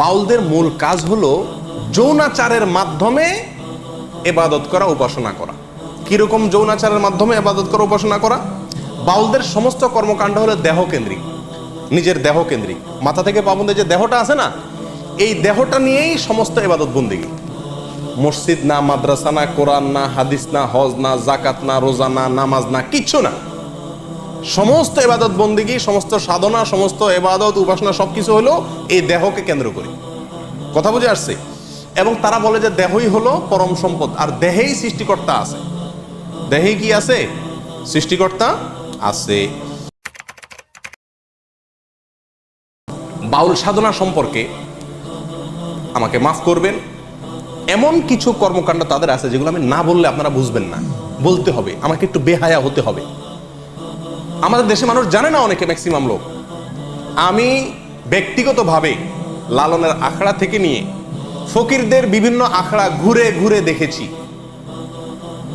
বাউলদের মূল কাজ হলো যৌনাচারের মাধ্যমে এবাদত করা, উপাসনা করা। কীরকম যৌনাচারের মাধ্যমে এবাদত করা, উপাসনা করা? বাউলদের সমস্ত কর্মকাণ্ড হলো দেহ কেন্দ্রিক নিজের দেহ কেন্দ্রিক মাথা থেকে পাবন্দের যে দেহটা আছে না, এই দেহটা নিয়েই সমস্ত এবাদত বন্দিগি। মসজিদ না, মাদ্রাসা না, কোরআন না, হাদিস না, হজ না জাকাত না, রোজা না, নামাজ না, কিচ্ছু না। সমস্ত এবাদত বন্দিগি, সমস্ত সাধনা, সমস্ত এবাদত, উপাসনা সবকিছু হলো এই দেহকে কেন্দ্র করে। কথা বুঝে আসছে? এবং তারা বলে যে দেহই হলো পরম সম্পদ, আর দেহেই সৃষ্টিকর্তা আছে। দেহেই কি আছে? সৃষ্টিকর্তা আছে। বাউল সাধনা সম্পর্কে আমাকে মাফ করবেন। এমন কিছু কর্মকাণ্ড তাদের আছে যেগুলো আমি না বললে আপনারা বুঝবেন না। বলতে হবে, আমাকে একটু বেহায়া হতে হবে। আমাদের দেশে মানুষ জানে না অনেকে ম্যাক্সিমাম লোক। আমি ব্যক্তিগতভাবে লালনের আখড়া থেকে নিয়ে ফকিরদের বিভিন্ন আখড়া ঘুরে ঘুরে দেখেছি।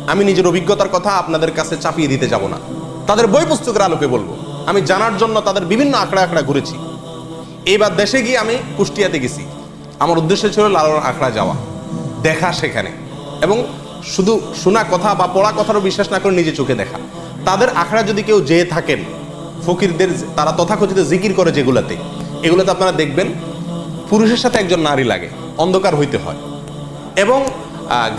আমি নিজের অভিজ্ঞতার কথা আপনাদের কাছে চাপিয়ে দিতে যাব না। তাদের বই পুস্তকের আলোকে বলব। আমি জানার জন্য তাদের বিভিন্ন আখড়া আখড়া ঘুরেছি। এইবার দেশে গিয়ে আমি কুষ্টিয়াতে গেছি। আমার উদ্দেশ্য ছিল লালন আখড়া যাওয়া, দেখা সেখানে। এবং শুধু শোনা কথা বা পড়া কথারও বিশ্বাস না করে নিজে চোখে দেখা। তাদের আখড়া যদি কেউ যেয়ে থাকেন, ফকিরদের তারা তথাকথিত জিকির করে যেগুলাতে, এগুলোতে আপনারা দেখবেন পুরুষের সাথে একজন নারী লাগে, অন্ধকার হইতে হয়। এবং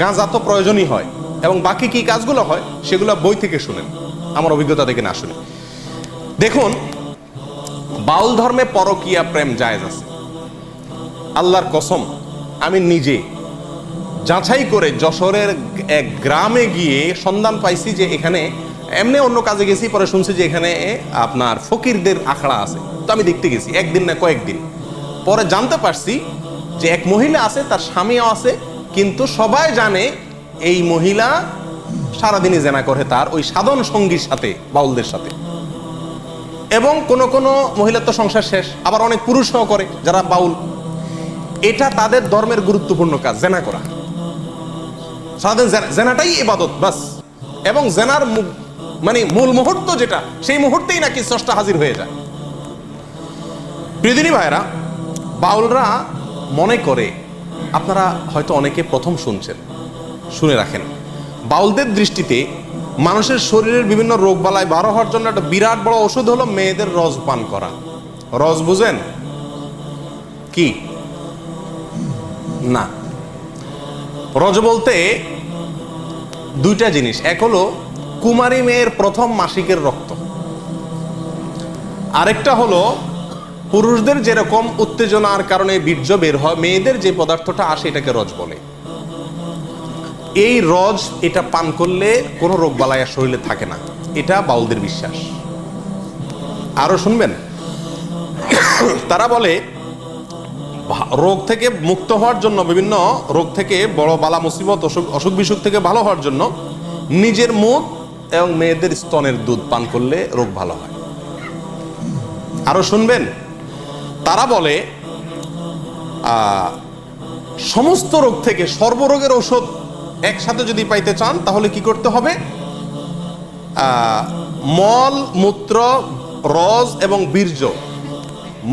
গাঁজা তো প্রয়োজনই হয়, এবং বাকি কি কাজগুলো হয়, সেগুলো বই থেকে শুনেন। আমার অভিজ্ঞতা থেকে না শুনে। দেখুন, বাউল ধর্মে পরকীয়া প্রেম জায়েজ আছে। আল্লাহর কসম, আমি নিজে যাচাই করে যশোরের এক গ্রামে গিয়ে সন্ধান পাইছি যে এখানে এমনি অন্য কাজে গেছি, পরে শুনছি যে এখানে আপনার ফকিরদের আখড়া আছে। তো আমি দেখতে গেছি, একদিন না কয়েকদিন। পরে জানতে পারছি যে এক মহিলা আছে, তার স্বামীও আছে, কিন্তু সবাই জানে এই মহিলা সারাদিনই জেনা করে তার ওই সাধন সঙ্গীর সাথে, বাউলদের সাথে। এবং কোন কোন মহিলার তো সংসার শেষ, আবার অনেক পুরুষও করে যারা বাউল। এটা তাদের ধর্মের গুরুত্বপূর্ণ কাজ, জেনা করা। সারাদিন জেনাটাই এবাদত বাস। এবং জেনার মানে মূল মুহূর্ত যেটা, সেই মুহূর্তেই নাকি স্রষ্টা হাজির হয়ে যায়। প্রিয়দিনী ভাইরা বাউলরা মনে করে, আপনারা হয়তো অনেকে প্রথম শুনছেন, শুনে রাখেন। বাউলদের দৃষ্টিতে মানুষের শরীরের বিভিন্ন রোগ বালায় বারো হওয়ার জন্য একটা বিরাট বড় ওষুধ হলো মেয়েদের রস পান করা। রস বুঝেন? কি? না। রজ বলতে দুইটা জিনিস। এক হলো, কুমারী মেয়ের প্রথম মাসিকের রক্ত। আরেকটা হলো, পুরুষদের যেরকম উত্তেজনার কারণে বীর্য বের হয়, মেয়েদের যে পদার্থটা আসে এটাকে রজ বলে। এই রজ এটা পান করলে কোনো রোগ আর শরীরে থাকে না। এটা বাউলদের বিশ্বাস। আরও শুনবেন? তারা বলে রোগ থেকে মুক্ত হওয়ার জন্য, বিভিন্ন রোগ থেকে বড় বালা মুসিবত, অসুখ অসুখ বিসুখ থেকে ভালো হওয়ার জন্য নিজের মুখ এবং মেয়েদের স্তনের দুধ পান করলে রোগ ভালো হয়। আরও শুনবেন? তারা বলে সমস্ত রোগ থেকে সর্বরোগের ঔষধ একসাথে যদি পাইতে চান, তাহলে কি করতে হবে? মল, মূত্র, রস এবং বীর্য,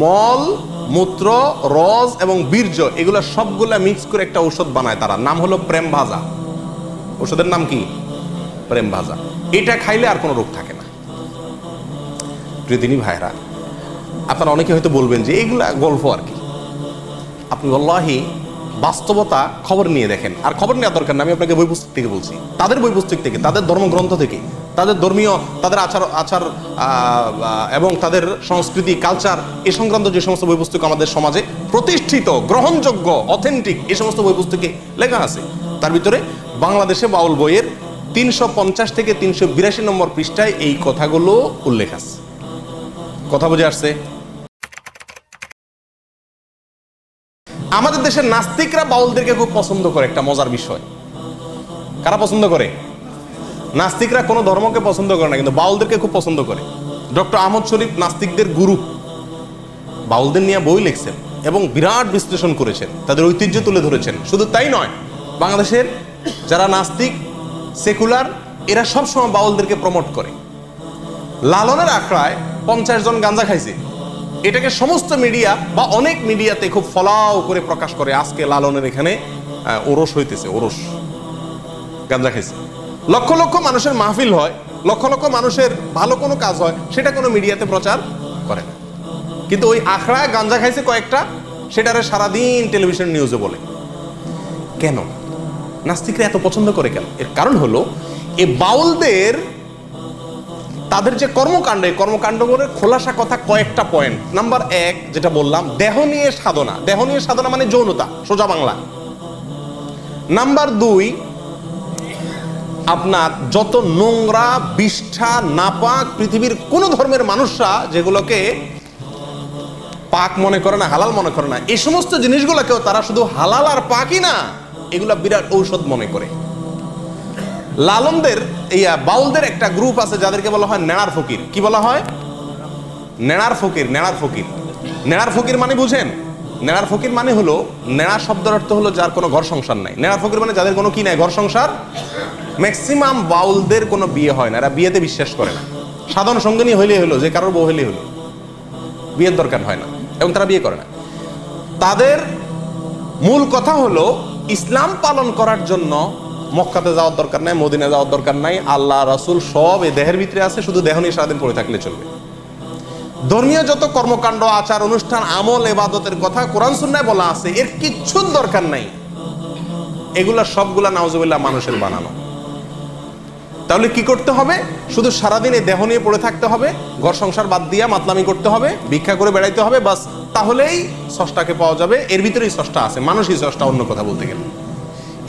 মল মূত্র, রস এবং বীর্য, এগুলো সবগুলা মিক্স করে একটা ঔষধ বানায় তারা। নাম হলো প্রেম ভাজা। ওষুধের নাম কি? প্রেম ভাজা। এটা খাইলে আর কোনো রোগ থাকে না। প্রিয়দিনী ভাইরা আপনারা অনেকে হয়তো বলবেন যে এগুলা গল্প আর কি। আপনি আল্লাহি বাস্তবতা খবর নিয়ে দেখেন। আর খবর নেওয়া দরকার না, আমি আপনাকে বই পুস্তক থেকে বলছি। তাদের বই পুস্তক থেকে, তাদের ধর্মগ্রন্থ থেকে। তাদের ধর্মীয়, তাদের আচার আচার এবং তাদের সংস্কৃতি কালচার এ সংক্রান্ত যে সমস্ত বই পুস্তক আমাদের সমাজে প্রতিষ্ঠিত, গ্রহণযোগ্য অথেন্টিক এই সমস্ত বই পুস্তকে লেখা আছে। তার ভিতরে বাংলাদেশে বাউল বইয়ের তিনশো পঞ্চাশ থেকে তিনশো বিরাশি নম্বর পৃষ্ঠায় এই কথাগুলো উল্লেখ আছে। কথা বুঝে আসছে? আমাদের দেশের নাস্তিকরা বাউলদেরকে খুব পছন্দ করে একটা মজার বিষয়। কারা পছন্দ করে? নাস্তিকরা কোনো ধর্মকে পছন্দ করে না, কিন্তু বাউলদেরকে খুব পছন্দ করে। ডক্টর আহমদ শরীফ নাস্তিকদের গুরু। বাউলদের নিয়ে বই লিখছেন এবং বিরাট বিশ্লেষণ করেছেন, তাদের ঐতিহ্য তুলে ধরেছেন। শুধু তাই নয়, বাংলাদেশের যারা নাস্তিক, সেকুলার, এরা সবসময় বাউলদেরকে প্রমোট করে। লালনের আখড়ায় পঞ্চাশ জন গাঞ্জা খাইছে। এটাকে সমস্ত মিডিয়া বা অনেক মিডিয়াতে খুব ফলাও করে প্রকাশ করে, আজকে লালনের এখানে ওরস হইতেছে, ওরস। গাঞ্জা খাইছে। লক্ষ লক্ষ মানুষের মাহফিল হয়, লক্ষ লক্ষ মানুষের ভালো কোনো কাজ হয়, সেটা কোনো মিডিয়াতে প্রচার করে না। কিন্তু ওই আখড়ায় গাঞ্জা খাইছে কয়েকটা, সেটারে সারাদিন টেলিভিশন নিউজে বলে। কেন? নাস্তিকরা এত পছন্দ করে কেন? এর কারণ হলো, এ বাউলদের তাদের যে কর্মকাণ্ড, এই কর্মকাণ্ড করে খোলাসা কথা কয়েকটা পয়েন্ট নাম্বার এক, যেটা বললাম, দেহ নিয়ে সাধনা। দেহ নিয়ে সাধনা মানে যৌনতা, সোজা বাংলা। নাম্বার দুই আপনার যত নোংরা, বিষ্ঠা, নাপাক পৃথিবীর কোন ধর্মের মানুষরা যেগুলোকে পাক মনে করে না, হালাল মনে করে না এই সমস্ত জিনিসগুলোকেও তারা শুধু হালাল আর পাকই না, এগুলা বিরাট ঔষধ মনে করে। লালনদের এই বাউলদের একটা গ্রুপ আছে যাদেরকে বলা হয় নেড়ার ফকির। কি বলা হয়? নেড়ার ফকির নেড়ার ফকির। নেড়ার ফকির মানে বুঝেন? নেড়ার ফকির মানে হলো, নেড়া শব্দের অর্থ হলো যার কোনো ঘর সংসার নাই। নেড়ার ফকির মানে যাদের কোনো কি নাই, ঘর সংসার? ম্যাক্সিমাম বাউলদের কোনো বিয়ে হয় না, এরা বিয়েতে বিশ্বাস করে না। সাধারণ সঙ্গিনী হইলেই হলো, যে কারোর বউ হইলেই হলো। বিয়ের দরকার হয় না, এবং তারা বিয়ে করে না। তাদের মূল কথা হলো, ইসলাম পালন করার জন্য মক্কাতে যাওয়ার দরকার নাই মদিনা যাওয়ার দরকার নাই, আল্লাহ রাসূল সব এই দেহের ভিতরে আছে, শুধু দেহ নিয়ে সারাদিন পড়ে থাকলে চলবে। ধর্মীয় যত কর্মকাণ্ড, আচার, অনুষ্ঠান, আমল, এবাদতের কথা কোরআন, সুন্নায় বলা আছে, এর কিচ্ছু দরকার নাই। এগুলা সবগুলা নাউজুবিল্লাহ মানুষের বানানো। তাহলে কি করতে হবে? শুধু সারাদিন এই দেহ নিয়ে পড়ে থাকতে হবে, ঘর সংসার বাদ দিয়া মাতলামি করতে হবে, ভিক্ষা করে বেড়াইতে হবে, বাস তাহলেই সষ্টাকে পাওয়া যাবে, এর ভিতরেই সষ্টা আছে, মানুষই সষ্টা অন্য কথা বলতে গেলে।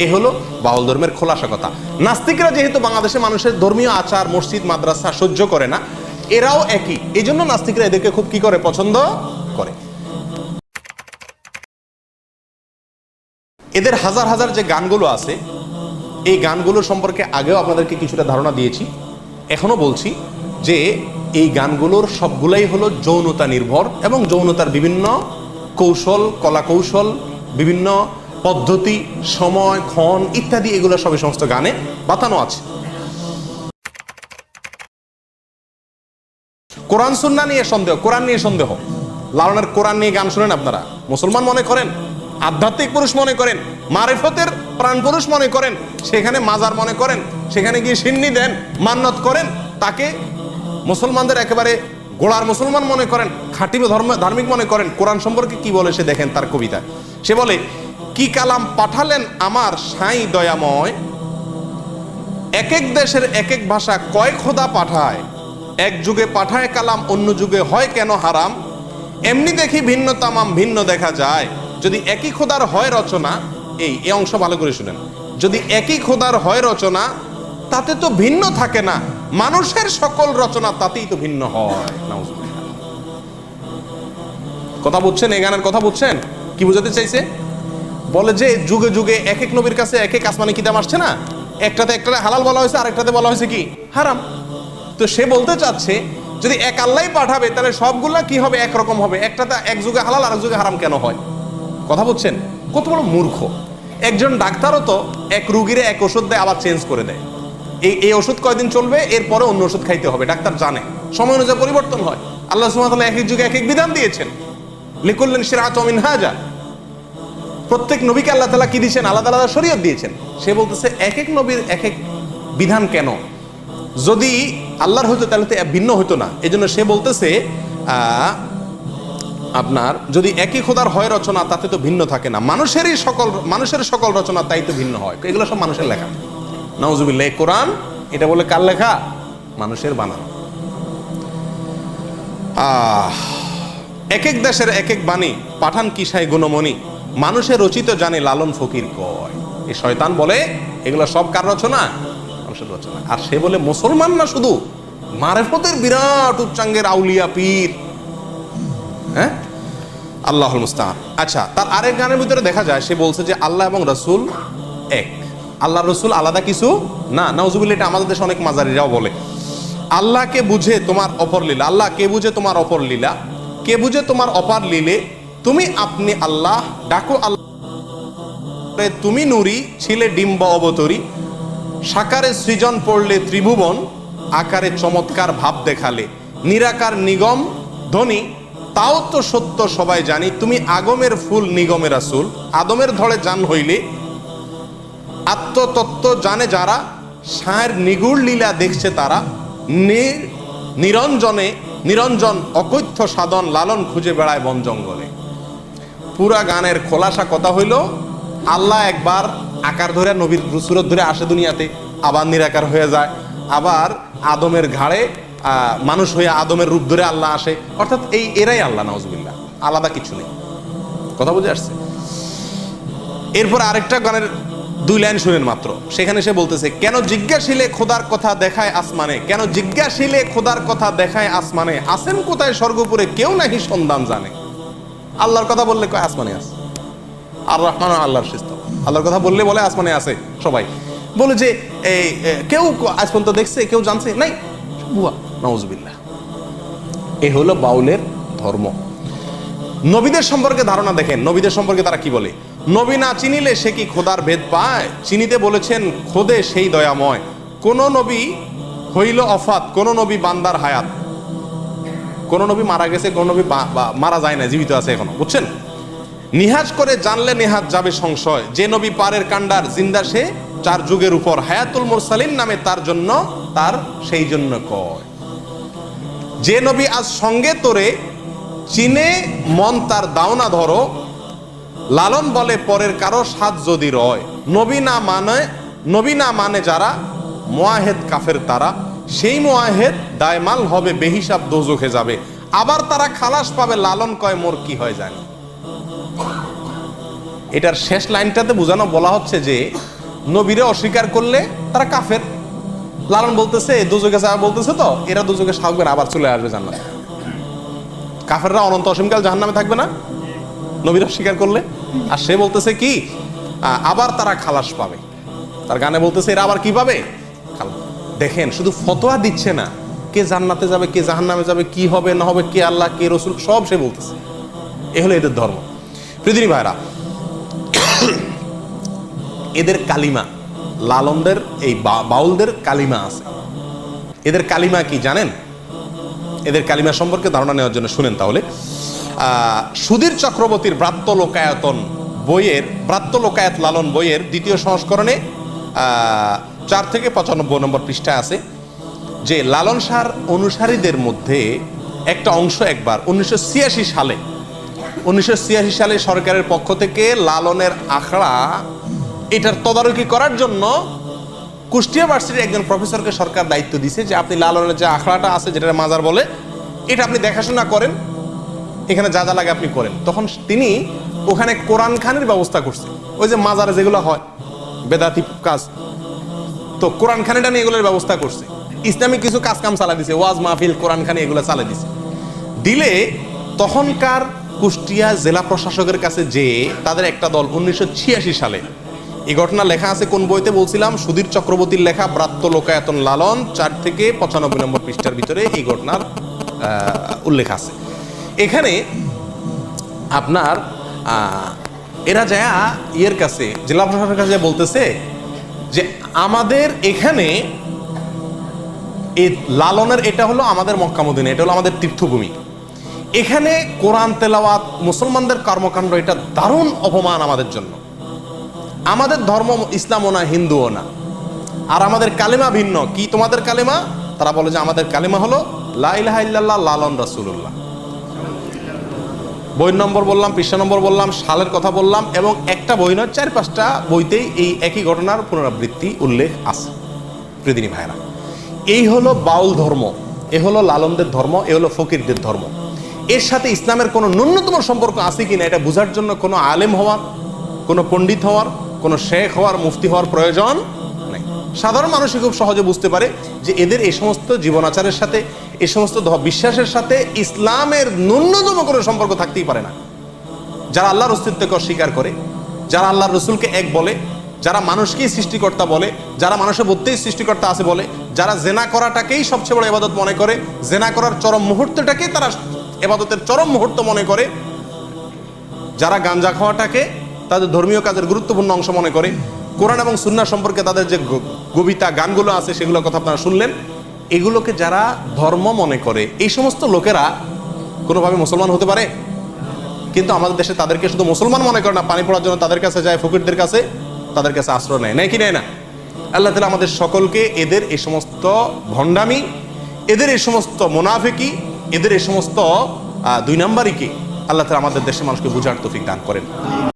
এ হলো বাউল ধর্মের খোলাসা কথা। নাস্তিকরা যেহেতু বাংলাদেশে মানুষের ধর্মীয় আচার, মসজিদ, মাদ্রাসা সহ্য করে না এরাও একই। এই জন্য নাস্তিকরা এদেরকে খুব কি করে? পছন্দ করে। এদের হাজার হাজার যে গানগুলো আছে, এই গানগুলো সম্পর্কে আগেও আপনাদেরকে কিছুটা ধারণা দিয়েছি। এখনও বলছি যে, এই গানগুলোর সবগুলাই হলো যৌনতা নির্ভর এবং যৌনতার বিভিন্ন কৌশল কলা কৌশল বিভিন্ন পদ্ধতি, সময়, ক্ষণ ইত্যাদি, এগুলো সবই সমস্ত গানে বাতানো আছে। কোরআন সুন্না নিয়ে সন্দেহ, কোরআন নিয়ে সন্দেহ। লালনের কোরআন নিয়ে গান শুনেন আপনারা? মুসলমান মনে করেন? আধ্যাত্মিক পুরুষ মনে করেন? মারিফতের প্রাণ পুরুষ মনে করেন? সেখানে মাজার মনে করেন? সেখানে গিয়ে সিন্নি দেন? মান্নত করেন? তাকে মুসলমানদের একেবারে গোড়ার মুসলমান মনে করেন? খাঁটি ধর্ম, ধার্মিক মনে করেন? কোরআন সম্পর্কে কি বলে সে দেখেন তার কবিতা। সে বলে, কি কালাম পাঠালেন আমার সাই দয়াময়? এক এক দেশের এক এক ভাষা কয় খোদা পাঠায়? এক যুগে পাঠায় কালাম, অন্য যুগে হয় কেন হারাম? এমনি দেখি ভিন্ন তামাম ভিন্ন দেখা যায়। যদি একই খোদার হয় রচনা, এই এই অংশ ভালো করে শুনেন। যদি একই খোদার হয় রচনা, তাতে তো ভিন্ন থাকে না। মানুষের সকল রচনা তাতেই তো ভিন্ন হয়। কথা বুঝছেন? এই গানের কথা বুঝছেন? কি বুঝাতে চাইছে? বলে যে, যুগে যুগে এক এক নবীর কাছে এক এক আসমানি কিতাব আসছে না? একটাতে একটাতে হালাল বলা হয়েছে, আরেকটাতে বলা হয়েছে কি? হারাম। তো সে বলতে চাচ্ছে, যদি এক আল্লাহ পাঠাবে, তাহলে সবগুলা কি হবে? একরকম হবে। একটাতে এক যুগে হালাল আর যুগে হারাম কেন হয়? কথা বলছেন? কত বড় মূর্খ। একজন ডাক্তারও তো এক রুগীরে এক ওষুধ দেয়, আবার চেঞ্জ করে দেয়। এই এই ওষুধ কয়দিন চলবে? এরপরে অন্য ওষুধ খাইতে হবে, ডাক্তার জানে। সময় অনুযায়ী পরিবর্তন হয়। আল্লাহ সুবহানাহু এক এক যুগে এক এক বিধান দিয়েছেন। লিকুল্লেন সিরাত মিনহাজা প্রত্যেক নবীকে আল্লাহ তালা কি দিয়েছেন? আলাদা আলাদা শরীয়ত দিয়েছেন। সে বলতেছে এক এক নবীর এক এক বিধান কেন? যদি আল্লাহর হইতো তাহলে তো ভিন্ন হইতো না এই জন্য সে বলতেছে আপনার যদি একই খোদার হয় রচনা, তাতে তো ভিন্ন থাকে না। মানুষেরই সকল, মানুষের সকল রচনা তাই তো ভিন্ন হয়। এগুলো সব মানুষের লেখা। নওজুবিল্লাহ কোরআন, এটা বলে কার লেখা? মানুষের বানানো। আহ এক এক দেশের এক এক বাণী, পাঠান কিসাই গুণমণি? মানুষের রচিত জানে লালন ফকির কয়। এই শয়তান বলে, এগুলো সব কার রচনা? মানুষের রচনা। আর সে বলে, মুসলমান না শুধু? মারেফতের বিরাট উচ্চাঙ্গের আউলিয়া পীর। হ্যাঁ? আল্লাহ মুস্তান আচ্ছা তার আরেক গানের ভিতরে দেখা যায়, সে বলছে যে, আল্লাহ এবং রসুল এক। আল্লাহ, রসুল আলাদা কিছু? না নজুবিল এটা আমাদের দেশে অনেক মাজারিরাও বলে। আল্লাহকে বুঝে তোমার অপর লীলা। আল্লাহ, কে বুঝে তোমার অপর লীলা? কে বুঝে তোমার অপার লীলে? তুমি আপনি আল্লাহ, ডাকো আল্লাহ। তুমি নুরি, ছিলে ডিম্ব অবতরী। সাকারে সৃজন পড়লে ত্রিভুবন, আকারে চমৎকার ভাব দেখালে। নিরাকার নিগম ধ্বনি তাও তো সত্য সবাই জানি, তুমি আগমের ফুল নিগমের আসুল আদমের ধরে জান হইলে, আত্মতত্ত্ব জানে যারা, সায়ের নিগুড় লীলা দেখছে তারা। নিরঞ্জনে, নিরঞ্জন অকথ্য সাধন লালন খুঁজে বেড়ায় বন জঙ্গলে। পুরা গানের খোলাসা কথা হইল আল্লাহ একবার আকার ধরে নবীর সুরত ধরে আসে দুনিয়াতে, আবার নিরাকার হয়ে যায়, আবার আদমের ঘাড়ে মানুষ হয়ে আদমের রূপ ধরে আল্লাহ আসে। অর্থাৎ এই, এরাই আল্লাহ নজবিল্লা আলাদা কিছু নেই। কথা বুঝে আসছে? এরপর আরেকটা গানের দুই লাইন শুনেন মাত্র। সেখানে সে বলতেছে, কেন জিজ্ঞাসিলে খোদার কথা দেখায় আসমানে? কেন জিজ্ঞাসিলে খোদার কথা দেখায় আসমানে? আসেন কোথায় স্বর্গপুরে? কেউ নাকি সন্ধান জানে। আল্লাহর কথা বললে কয়, আসমানে আছে। আর রহমান আল্লাহর সিস্ত। আল্লাহর কথা বললে বলে আসমানে আছে সবাই। বলে যে এই কেউ আজ পর্যন্ত দেখছে কেউ জানছে? নাই। বুয়া। নওয়াজবিল্লাহ এ হলো বাউলের ধর্ম। নবীদের সম্পর্কে ধারণা দেখেন। নবীদের সম্পর্কে তারা কি বলে? নবী না চিনিলে সে কি খোদার ভেদ পায়? চিনিতে বলেছেন খোদে সেই দয়াময়। কোন নবী হইল অফাত কোন নবী বান্দার হায়াত। কোন নবী মারা গেছে কোন নবী মারা যায় না জীবিত আছে এখনও। বুঝছেন? নিহাজ করে জানলে নেহাজ যাবে সংশয়। যে নবী পারের কান্ডার জিন্দা সে, চার যুগের উপর হায়াতুল মুরসালিন নামে তার জন্য তার সেই জন্য কয়। যে নবী আজ সঙ্গে তোরে চিনে মন তার দাওনা ধরো, লালন বলে পরের কারও সাত যদি রয়। নবী না মানে নবী না মানে যারা মোয়াহেদ কাফের তারা, সেই মোয়াহেদ দায়মাল হবে বেহিসাব দোজখে যাবে। আবার তারা খালাস পাবে, লালন কয় মোর কি হয় জানি। এটার শেষ লাইনটাতে বোঝানো বলা হচ্ছে যে, নবীরে অস্বীকার করলে তারা কাফের। লালন বলতেছে, দুযোগে যাওয়া বলতেছে তো, এরা দুযোগে থাকবে না আবার চলে আসবে জান্নাত। কাফেররা অনন্ত অসীমকাল জাহান্নামে থাকবে না? নবীর অস্বীকার করলে? আর সে বলতেছে কি আবার তারা খালাস পাবে। তার গানে বলতেছে, এরা আবার কি পাবে? দেখেন, শুধু ফতোয়া দিচ্ছে না, কে জান্নাতে যাবে, কে জাহান্নামে যাবে, কি হবে, না হবে, কে আল্লাহ, কে রসুল, সব সে বলতেছে। এ হলো এদের ধর্ম। পৃথিবী ভাইরা এদের কালিমা, লালনদের এই বাউলদের কালিমা আছে। এদের কালিমা কি জানেন? এদের কালিমা সম্পর্কে ধারণা নেওয়ার জন্য শুনেন তাহলে। সুধীর চক্রবর্তীর ব্রাত্য লোকায়তন বইয়ের ব্রাত্য লোকায়ত লালন বইয়ের দ্বিতীয় সংস্করণে চার থেকে পঁচানব্বই নম্বর পৃষ্ঠা আছে, যে লালন সার অনুসারীদের মধ্যে একটা অংশ একবার উনিশশো ছিয়াশি সালে উনিশশো ছিয়াশি সালে সরকারের পক্ষ থেকে লালনের আখড়া এটার তদারকি করার জন্য কুষ্টিয়া ভার্সিটির একজন প্রফেসরকে সরকার দায়িত্ব দিছে যে আপনি লালনের যে আখড়াটা আছে যেটা মাজার বলে, এটা আপনি দেখাশোনা করেন, এখানে যা যা লাগে আপনি করেন। তখন তিনি ওখানে কোরআন খানের ব্যবস্থা করছে। ওই যে মাজারে যেগুলো হয়, বেদাতি কাজ, তো কোরআন খানিটা নিয়ে এগুলোর ব্যবস্থা করছে। ইসলামিক কিছু কাজ কাম চালা দিছে, ওয়াজ মাহফিল, কোরআন খানি এগুলো চালা দিছে। দিলে তখনকার কুষ্টিয়া জেলা প্রশাসকের কাছে যে তাদের একটা দল উনিশশো ছিয়াশি সালে। এই ঘটনা লেখা আছে কোন বইতে? বলছিলাম, সুধীর চক্রবর্তীর লেখা, ব্রাত্য লোকায়তন লালন, চার থেকে পঁচানব্বই নম্বর পৃষ্ঠার ভিতরে এই ঘটনার উল্লেখ আছে। এখানে আপনার এরা যায় ইয়ের কাছে, জেলা প্রশাসকের কাছে বলতেছে যে আমাদের এখানে এই লালনের এটা হলো আমাদের মক্কামুদ্দিন এটা হলো আমাদের তীর্থভূমি। এখানে কোরআন, তেলাওয়াত, মুসলমানদের কর্মকাণ্ড, এটা দারুণ অপমান আমাদের জন্য। আমাদের ধর্ম ইসলামও না, হিন্দুও না। আর আমাদের কালেমা ভিন্ন। কি তোমাদের কালেমা? তারা বলে যে আমাদের কালেমা হলো, লা ইলাহা ইল্লাল্লাহ, লালন রাসূলুল্লাহ। বই নম্বর বললাম, পৃষ্ঠা নম্বর বললাম, সালের কথা বললাম, এবং একটা বই নয় চার পাঁচটা বইতেই এই একই ঘটনার পুনরাবৃত্তি, উল্লেখ আছে। প্রতিদিনী ভাইরা এই হলো বাউল ধর্ম, এ হলো লালনদের ধর্ম, এ হলো ফকিরদের ধর্ম। এর সাথে ইসলামের কোনো ন্যূনতম সম্পর্ক আছে কিনা এটা বোঝার জন্য কোনো আলেম হওয়ার, কোনো পণ্ডিত হওয়ার, কোনো শেখ হওয়ার, মুফতি হওয়ার প্রয়োজন নেই। সাধারণ মানুষই খুব সহজে বুঝতে পারে যে এদের এই সমস্ত জীবনাচারের সাথে, এ সমস্ত বিশ্বাসের সাথে ইসলামের ন্যূনতম কোনো সম্পর্ক থাকতেই পারে না। যারা আল্লাহর অস্তিত্বকে অস্বীকার করে, যারা আল্লাহর রসুলকে এক বলে, যারা মানুষকেই সৃষ্টিকর্তা বলে, যারা মানুষের মধ্যেই সৃষ্টিকর্তা আছে বলে, যারা জেনা করাটাকেই সবচেয়ে বড় এবাদত মনে করে, জেনা করার চরম মুহূর্তটাকেই তারা এবাদতের চরম মুহূর্ত মনে করে, যারা গাঞ্জা খাওয়াটাকে তাদের ধর্মীয় কাজের গুরুত্বপূর্ণ অংশ মনে করে, কোরআন এবং সুন্না সম্পর্কে তাদের যে কবিতা গানগুলো আছে সেগুলোর কথা আপনারা শুনলেন, এগুলোকে যারা ধর্ম মনে করে, এই সমস্ত লোকেরা কোনোভাবে মুসলমান হতে পারে? কিন্তু আমাদের দেশে তাদেরকে শুধু মুসলমান মনে করে না, পানি পড়ার জন্য তাদের কাছে যায়, ফকিরদের কাছে তাদের কাছে আশ্রয় নেয় নাকি নেয় না? আল্লাহ তালা আমাদের সকলকে এদের এই সমস্ত ভণ্ডামি, এদের এই সমস্ত মোনাফিকি এদের এ সমস্ত দুই নাম্বারই কি? আল্লাহ তালা আমাদের দেশের মানুষকে বুঝার তফিক দান করেন।